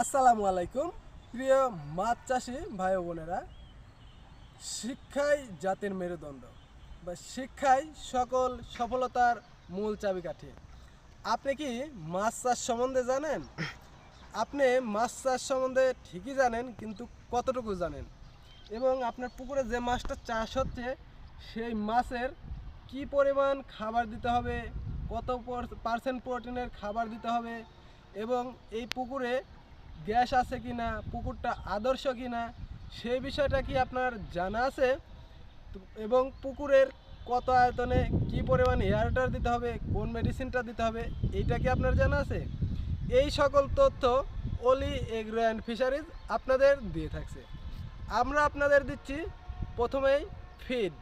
আসসালামু আলাইকুম। প্রিয় মাছ চাষি ভাই বোনেরা, শিক্ষাই জাতির মেরুদণ্ড বা শিক্ষাই সকল সফলতার মূল চাবিকাঠি। আপনি কি মাছ চাষ সম্বন্ধে জানেন? আপনি মাছ চাষ সম্বন্ধে ঠিকই জানেন, কিন্তু কতটুকু জানেন? এবং আপনার পুকুরে যে মাছটা চাষ হচ্ছে, সেই মাছের কি পরিমাণ খাবার দিতে হবে, কত পার্সেন্ট প্রোটিনের খাবার দিতে হবে, এবং এই পুকুরে গ্যাস আছে কি না পুকুরটা আদর্শ কি না সেই বিষয়টা কি আপনার জানা আছে? এবং পুকুরের কত আয়তনে কি পরিমাণ এয়ারটার দিতে হবে, কোন মেডিসিনটা দিতে হবে, এইটা কি আপনার জানা আছে? এই সকল তথ্য অলি এগ্রো অ্যান্ড ফিশারিজ আপনাদের দিয়ে থাকছে। আমরা আপনাদের দিচ্ছি প্রথমেই feed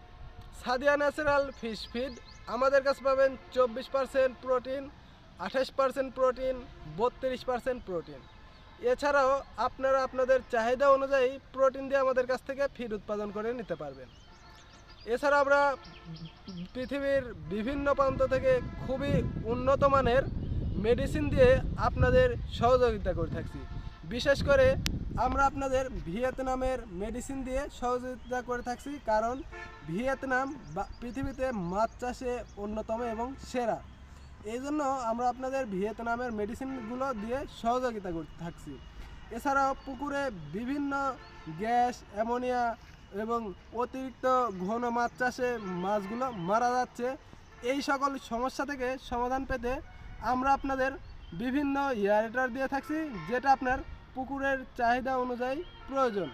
Sadia natural fish feed আমাদের কাছে পাবেন চব্বিশ পার্সেন্ট প্রোটিন আঠাশ পার্সেন্ট প্রোটিন বত্রিশ পার্সেন্ট প্রোটিন এছাড়াও আপনারা আপনাদের চাহিদা অনুযায়ী প্রোটিন দিয়ে আমাদের কাছ থেকে ফিড উৎপাদন করে নিতে পারবেন। এছাড়া আমরা পৃথিবীর বিভিন্ন প্রান্ত থেকে খুবই উন্নত মানের মেডিসিন দিয়ে আপনাদের সহযোগিতা করে থাকছি। বিশেষ করে আমরা আপনাদের ভিয়েতনামের মেডিসিন দিয়ে সহযোগিতা করে থাকছি, কারণ ভিয়েতনাম পৃথিবীতে মাছ চাষে অন্যতম এবং সেরা। এই জন্য আমরা আপনাদের ভিয়েতনামের মেডিসিনগুলো দিয়ে সহযোগিতা করতে থাকছি। এছাড়াও পুকুরে বিভিন্ন গ্যাস, অ্যামোনিয়া এবং অতিরিক্ত ঘন মাছ চাষে মাছগুলো মারা যাচ্ছে। এই সকল সমস্যা থেকে সমাধান পেতে আমরা আপনাদের বিভিন্ন ইয়ারেটার দিয়ে থাকছি, যেটা আপনার পুকুরের চাহিদা অনুযায়ী প্রয়োজন।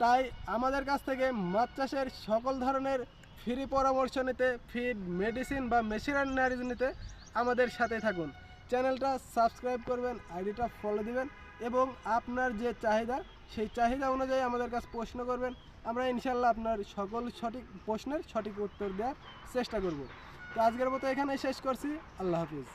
তাই আমাদের কাছ থেকে মাছ চাষের সকল ধরনের ফ্রি পরামর্শ নিতে ফিড মেডিসিন বা মেশিনারিজ নিতে আমাদের সাথে থাকুন। চ্যানেলটা সাবস্ক্রাইব করবেন, আইডিটা ফলো দিবেন এবং আপনার যে চাহিদা, সেই চাহিদা অনুযায়ী আমাদের কাছে প্রশ্ন করবেন। আমরা ইনশাল্লাহ আপনার সকল সঠিক প্রশ্নের সঠিক উত্তর দেওয়ার চেষ্টা করব। তো আজকের মতো এখানে শেষ করছি। আল্লাহ হাফিজ।